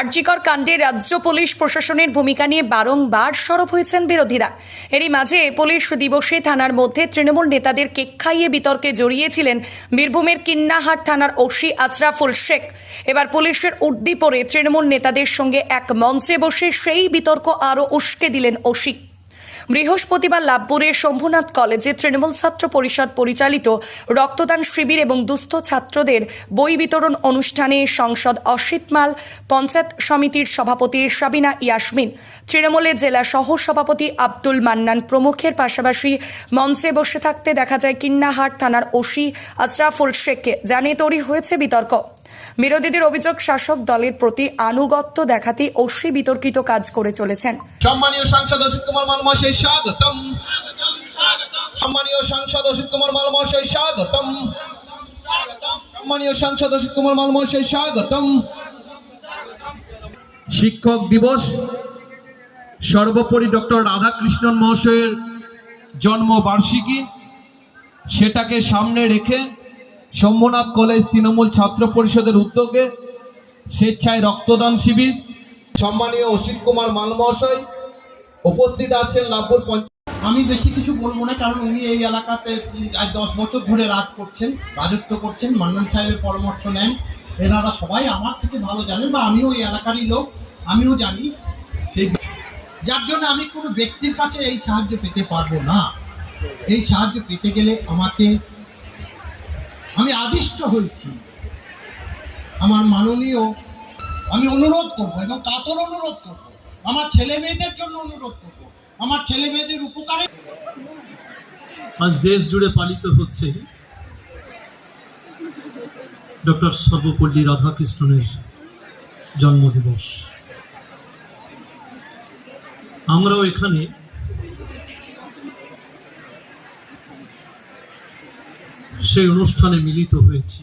আরজিকর কাণ্ডে রাজ্য পুলিশ প্রশাসনের ভূমিকা নিয়ে বারংবার সরব হয়েছেন বিরোধীরা। এরই মাঝে পুলিশ দিবসে থানার মধ্যে তৃণমূল নেতাদের কেক খাইয়ে বিতর্কে জড়িয়েছিলেন বীরভূমের কিন্নাহাট থানার ওসি আশরাফুল শেখ। এবার পুলিশের উর্দি পরে তৃণমূল নেতাদের সঙ্গে এক মঞ্চে বসে সেই বিতর্ক আরও উস্কে দিলেন ওসি। বৃহস্পতিবার লাভপুরের শম্ভুনাথ কলেজে তৃণমূল ছাত্র পরিষদ পরিচালিত রক্তদান শিবির এবং দুস্থ ছাত্রদের বই বিতরণ অনুষ্ঠানে সংসদ অসিত মাল, পঞ্চায়েত সমিতির সভাপতি সাবিনা ইয়াসমিন তৃণমূলের জেলা সহ সভাপতি আব্দুল মান্নান প্রমুখের পাশাপাশি মঞ্চে বসে থাকতে দেখা যায় কিন্নাহাট থানার ওসি আশরাফুল শেখকে। জানিয়ে তৈরি হয়েছে বিতর্ক। বিরোধীদের অভিযোগ শাসক দলের প্রতি আনুগত্য দেখাতে ওসি বিতর্কিত কাজ করে চলেছেন। সম্মানীয় সাংসদ অসিত কুমার মাল মহাশয় স্বাগতম। সম্মানীয় সাংসদ অসিত কুমার মাল মহাশয় স্বাগতম। সম্মানীয় সাংসদ অসিত কুমার মাল মহাশয় স্বাগতম। শিক্ষক দিবস, সর্বোপরি ডক্টর রাধাকৃষ্ণন মহাশয়ের জন্মবার্ষিকী, সেটাকে সামনে রেখে শম্ভুনাথ কলেজ তৃণমূল ছাত্র পরিষদের উদ্যোগে স্বেচ্ছায় রক্তদান শিবির। সম্মানীয় অসিত কুমার মাল মহাশয় উপস্থিত আছেন লাভপুর আমি বেশি কিছু বলব না, কারণ উনি এই এলাকাতে আজ দশ বছর ধরে রাজ করছেন, রাজত্ব করছেন, মান্নান সাহেবের পরামর্শ নেন। এনারা সবাই আমার থেকে ভালো জানেন বা আমিও এই এলাকারই লোক, আমিও জানি। সেই যার জন্য আমি কোনো ব্যক্তির কাছে এই সাহায্য পেতে পারব না। এই সাহায্য পেতে গেলে আমাকে আমি আদিষ্ট হয়েছি। আমার মাননীয়, আমি অনুরোধ করব এবং কাতর অনুরোধ করব। আমার ছেলে মেয়েদের জন্য অনুরোধ করব। আমার ছেলে মেয়েদের উপকারে আজ দেশ জুড়ে পালিত হচ্ছে ডক্টর সর্বপল্লী রাধাকৃষ্ণনের জন্মদিবস। আমরাও এখানে সেই অনুষ্ঠানে মিলিত হয়েছি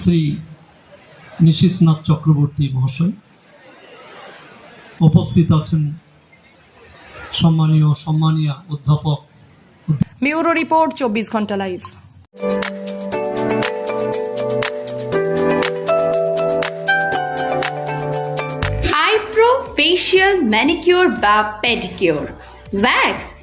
শ্রী নিশীথনাথ চক্রবর্তী মহাশয়। উপস্থিত আছেন সম্মানীয় সম্মানীয় অধ্যাপক। ব্যুরো রিপোর্ট চব্বিশ ঘণ্টা লাইভ। ফেশিয়াল ম্যানিকিউর বা pedicure wax